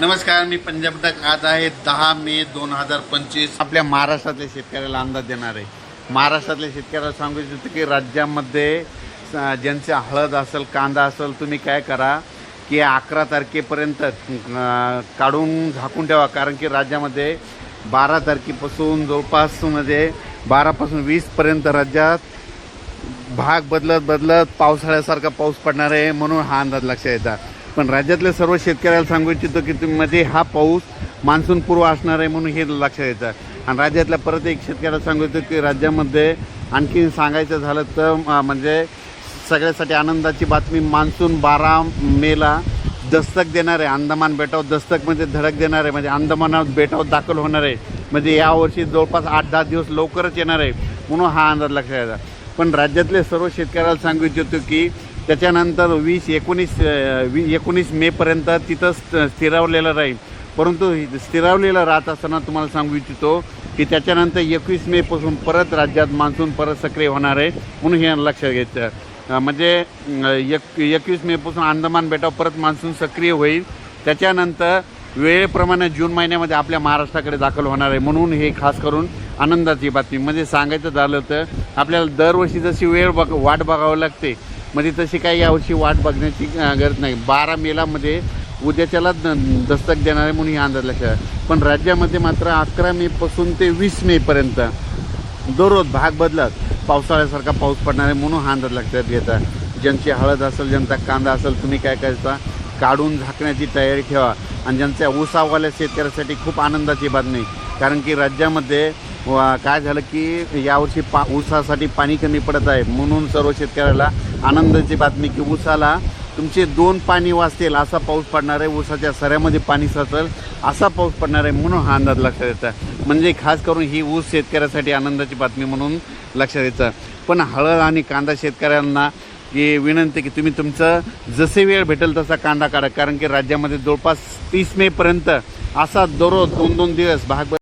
नमस्कार मी पंजाब तक आज आहे दहा मे दोन हजार पंचवीस. आपल्या महाराष्ट्रातल्या शेतकऱ्याला अंदाज देणार आहे. महाराष्ट्रातल्या शेतकऱ्याला सांगू इच्छितो की राज्यामध्ये ज्यांचे हळद असेल कांदा असेल तुम्ही काय करा की अकरा तारखेपर्यंत काढून झाकून ठेवा. कारण की राज्यामध्ये बारा तारखेपासून जवळपास म्हणजे बारापासून वीसपर्यंत राज्यात भाग बदलत बदलत पावसाळ्यासारखा पाऊस पडणार आहे म्हणून हा अंदाज लक्षात येतात. पण राज्यातल्या सर्व शेतकऱ्याला सांगू इच्छितो की तुम्ही मध्ये हा पाऊस मान्सून पूर्व असणार आहे म्हणून हे लक्षात येतं. आणि राज्यातल्या परत एक शेतकऱ्याला सांगू इच्छितो की राज्यामध्ये आणखी सांगायचं झालं तर म्हणजे सगळ्यासाठी आनंदाची बातमी मान्सून बारा मेला दस्तक देणार आहे. अंदमान बेटावर दस्तक म्हणजे धडक देणार आहे. म्हणजे अंदमानावर बेटावर दाखल होणार आहे. म्हणजे यावर्षी जवळपास आठ दहा दिवस लवकरच येणार आहे. म्हणून हा अंदाज लक्षात येतात पण राज्यातले सर्व शेतकऱ्याला सांगू इच्छितो की त्याच्यानंतर वीस एकोणीस वी एकोणीस मेपर्यंत तिथं स्त स्थिरावलेलं राहील. परंतु स्थिरावलेलं राहत असताना तुम्हाला सांगू इच्छितो की त्याच्यानंतर एकवीस मेपासून परत राज्यात मान्सून परत सक्रिय होणार आहे म्हणून हे लक्षात घ्यायचं. म्हणजे एक एकवीस मेपासून अंदमान बेटावर परत मान्सून सक्रिय होईल. त्याच्यानंतर वेळेप्रमाणे जून महिन्यामध्ये आपल्या महाराष्ट्राकडे दाखल होणार आहे म्हणून हे खास करून आनंदाची बातमी. म्हणजे सांगायचं झालं तर आपल्याला दरवर्षी जशी वेळ बघ वाट बघावं लागते म्हणजे तशी काही यावर्षी वाट बघण्याची गरज नाही. बारा मेलामध्ये उद्याच्याला दस्तक देणार आहे म्हणून हे अंदाज लक्षात पण राज्यामध्ये मात्र अकरा मेपासून ते वीस मेपर्यंत दररोज भाग बदलत पावसाळ्यासारखा पाऊस पडणार आहे म्हणून हा अंदाज लक्षात घेता ज्यांची हळद असेल ज्यांचा कांदा असेल तुम्ही काय करायचा काढून झाकण्याची तयारी ठेवा. आणि ज्यांच्या ऊसावाल्या शेतकऱ्यासाठी खूप आनंदाची बातमी. कारण की राज्यामध्ये काय झालं की यावर्षी पा ऊसासाठी पाणी कमी पडत आहे. म्हणून सर्व शेतकऱ्याला आनंदाची बातमी की ऊसाला तुमचे दोन पाणी वाचतील असा पाऊस पडणार आहे. ऊसाच्या सऱ्यामध्ये पाणी साचल असा पाऊस पडणार आहे म्हणून हा अंदाज लक्षात येतं म्हणजे खास करून ही ऊस शेतकऱ्यासाठी आनंदाची बातमी म्हणून लक्षात येतं पण हळद आणि कांदा शेतकऱ्यांना की विनंती की तुम्ही तुमचं जसे वेळ भेटेल तसा कांदा काढा. कारण की राज्यामध्ये जवळपास तीस मेपर्यंत असा दररोज दोन दोन दिवस भाग